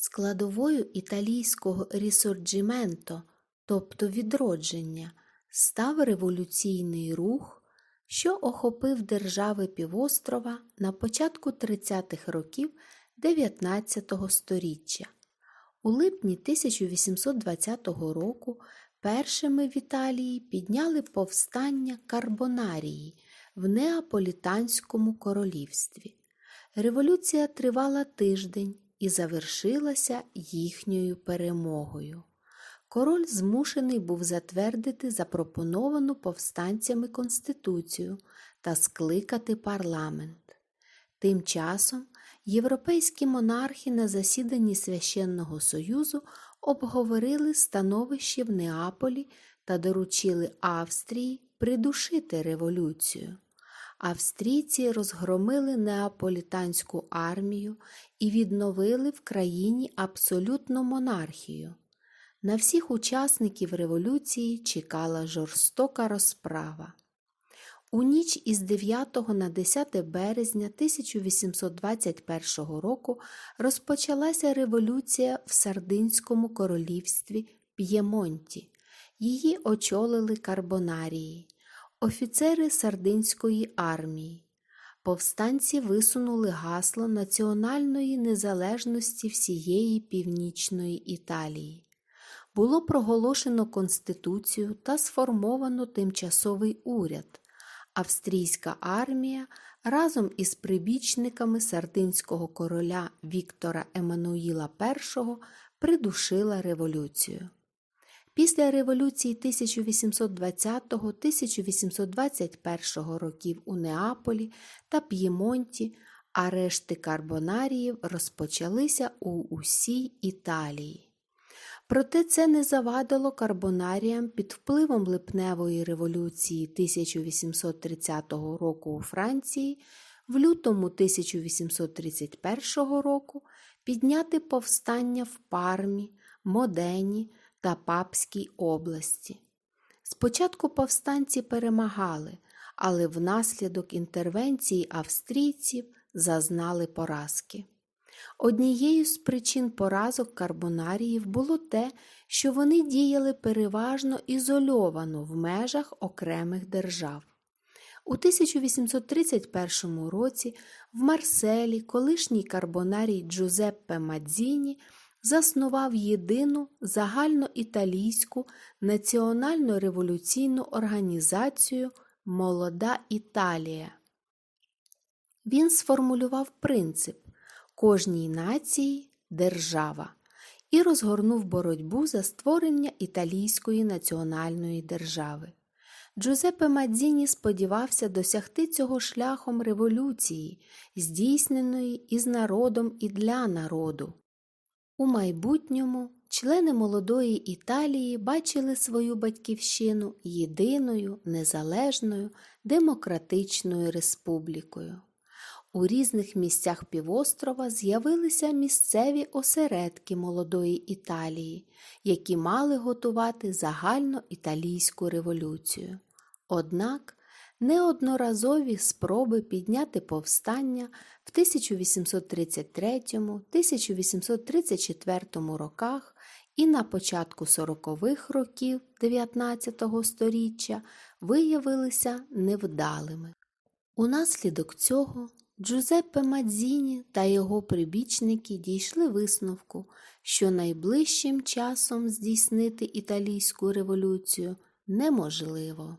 Складовою італійського рісорджіменто, тобто відродження, став революційний рух, що охопив держави півострова на початку 30-х років 19 століття. У липні 1820 року першими в Італії підняли повстання Карбонарії в Неаполітанському королівстві. Революція тривала тиждень і завершилася їхньою перемогою. Король змушений був затвердити запропоновану повстанцями конституцію та скликати парламент. Тим часом європейські монархи на засіданні Священного Союзу обговорили становище в Неаполі та доручили Австрії придушити революцію. Австрійці розгромили неаполітанську армію і відновили в країні абсолютну монархію. На всіх учасників революції чекала жорстока розправа. У ніч із 9 на 10 березня 1821 року розпочалася революція в Сардинському королівстві П'ємонті. Її очолили карбонарії, офіцери Сардинської армії. Повстанці висунули гасло національної незалежності всієї північної Італії. Було проголошено Конституцію та сформовано тимчасовий уряд. Австрійська армія разом із прибічниками сардинського короля Віктора Еммануїла І придушила революцію. Після революції 1820-1821 років у Неаполі та П'ємонті арешти карбонаріїв розпочалися у усій Італії. Проте це не завадило карбонаріям під впливом липневої революції 1830 року у Франції в лютому 1831 року підняти повстання в Пармі, Модені та Папській області. Спочатку повстанці перемагали, але внаслідок інтервенції австрійців зазнали поразки. Однією з причин поразок карбонаріїв було те, що вони діяли переважно ізольовано в межах окремих держав. У 1831 році в Марселі колишній карбонарій Джузеппе Мадзіні заснував єдину загальноіталійську національно-революційну організацію Молода Італія. Він сформулював принцип кожній нації держава і розгорнув боротьбу за створення італійської національної держави. Джузеппе Мадзіні сподівався досягти цього шляхом революції, здійсненої із народом і для народу. У майбутньому члени молодої Італії бачили свою батьківщину єдиною, незалежною, демократичною республікою. У різних місцях півострова з'явилися місцеві осередки молодої Італії, які мали готувати загальну італійську революцію. Однак неодноразові спроби підняти повстання в 1833-1834 роках і на початку 40-х років 19 століття виявилися невдалими. Унаслідок цього Джузеппе Мадзіні та його прибічники дійшли висновку, що найближчим часом здійснити італійську революцію неможливо.